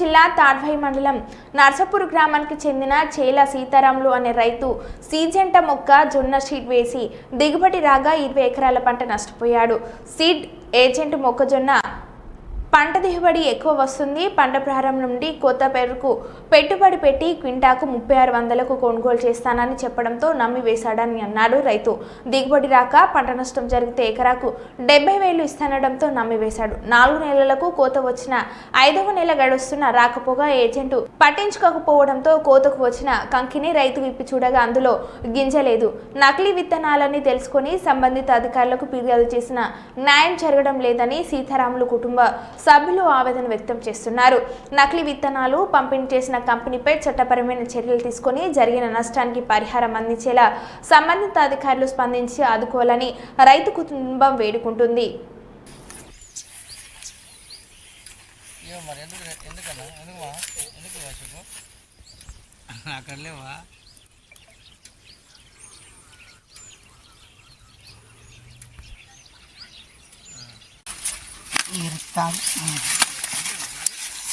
జిల్లా తాడ్వై మండలం నర్సపూర్ గ్రామానికి చెందిన చేల సీతారాములు అనే రైతు సీజెంట మొక్క జొన్న షీట్ వేసి దిగుబడి రాగా ఇరవై ఎకరాల పంట నష్టపోయాడు. సీడ్ ఏజెంట్ మొక్కజొన్న పంట దిగుబడి ఎక్కువ వస్తుంది. పంట ప్రారంభం నుండి కొత్త పేరుకు పెట్టుబడి పెట్టి క్వింటాకు ముప్పై ఆరు వందలకు కొనుగోలు చేస్తానని చెప్పడంతో నమ్మి వేశాడని అన్నాడు రైతు. దిగుబడి రాక పంట నష్టం జరిగితే ఎకరాకు డెబ్బై వేలు ఇస్తానడంతో నమ్మి వేశాడు. నాలుగు నెలలకు కోత వచ్చిన ఐదవ నెల గడుస్తున్న రాకపోగా ఏజెంటు పట్టించుకోకపోవడంతో కోతకు వచ్చిన కంకిని రైతు విప్పి చూడగా అందులో గింజలేదు. నకిలీ విత్తనాలని తెలుసుకొని సంబంధిత అధికారులకు ఫిర్యాదు చేసిన న్యాయం జరగడం లేదని సీతారాములు కుటుంబ సభ్యులు ఆవేదన వ్యక్తం చేస్తున్నారు. నకిలీ విత్తనాలు పంపిణీ చేసిన కంపెనీపై చట్టపరమైన చర్యలు తీసుకొని జరిగిన నష్టానికి పరిహారం అందించేలా సంబంధిత అధికారులు స్పందించి ఆదుకోవాలని రైతు కుటుంబం వేడుకుంటుంది. అక్కడ లేవా?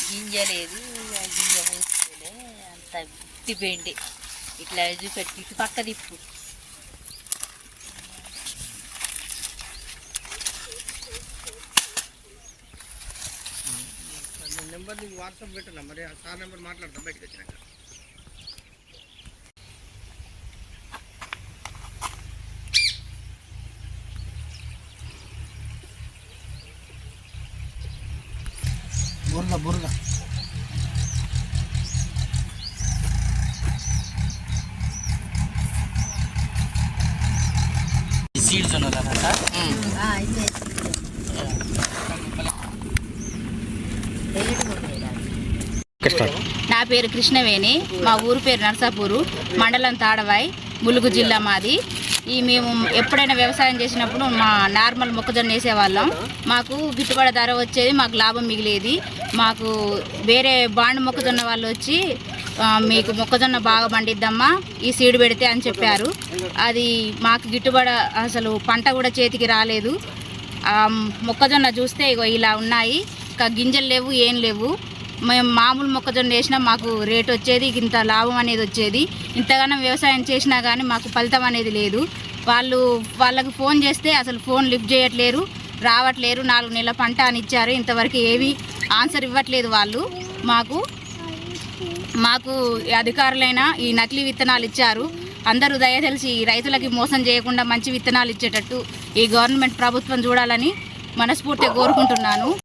గింజ లేదు గింజ పోస్తేనే అంత ఉత్తిపోయింది ఇట్లా చూపెట్టి ఇటు పక్క తిప్పు నెంబర్ నీకు వాట్సాప్ పెట్టినా మరి ఆ సార్ నెంబర్ మాట్లాడతాం బయటకు వచ్చినాక బురద బురద సీడ్స్ ఉన్నదన్నట నా పేరు కృష్ణవేణి మా ఊరు పేరు నర్సాపూరు మండలం తాడవాయి. ములుగు జిల్లా మాది. ఈ మేము ఎప్పుడైనా వ్యవసాయం చేసినప్పుడు మా నార్మల్ మొక్కజొన్న వేసేవాళ్ళం. మాకు గిట్టుబాటు ధర వచ్చేది మాకు లాభం మిగిలేది. మాకు వేరే బాండ్ మొక్కజొన్న వాళ్ళు వచ్చి మీకు మొక్కజొన్న బాగా పండిద్దమ్మా ఈ సీడ్ పెడితే అని చెప్పారు. అది మాకు గిట్టుబడి అసలు పంట కూడా చేతికి రాలేదు. మొక్కజొన్న చూస్తే ఇగో ఇలా ఉన్నాయి. ఇంకా గింజలు లేవు ఏం లేవు. మేము మామూలు మొక్కజొన్న వేసినా మాకు రేట్ వచ్చేది ఇంత లాభం అనేది వచ్చేది. ఇంతగానో వ్యవసాయం చేసినా కానీ మాకు ఫలితం అనేది లేదు. వాళ్ళు వాళ్ళకి ఫోన్ చేస్తే అసలు ఫోన్ లిఫ్ట్ చేయట్లేరు రావట్లేరు. నాలుగు నెలల పంట అని ఇచ్చారు. ఇంతవరకు ఏవి ఆన్సర్ ఇవ్వట్లేదు వాళ్ళు మాకు. మాకు అధికారులైన ఈ నకిలీ విత్తనాలు ఇచ్చారు. అందరూ దయ తెలిసి రైతులకి మోసం చేయకుండా మంచి విత్తనాలు ఇచ్చేటట్టు ఈ గవర్నమెంట్ ప్రభుత్వం చూడాలని మనస్ఫూర్తిగా కోరుకుంటున్నాను.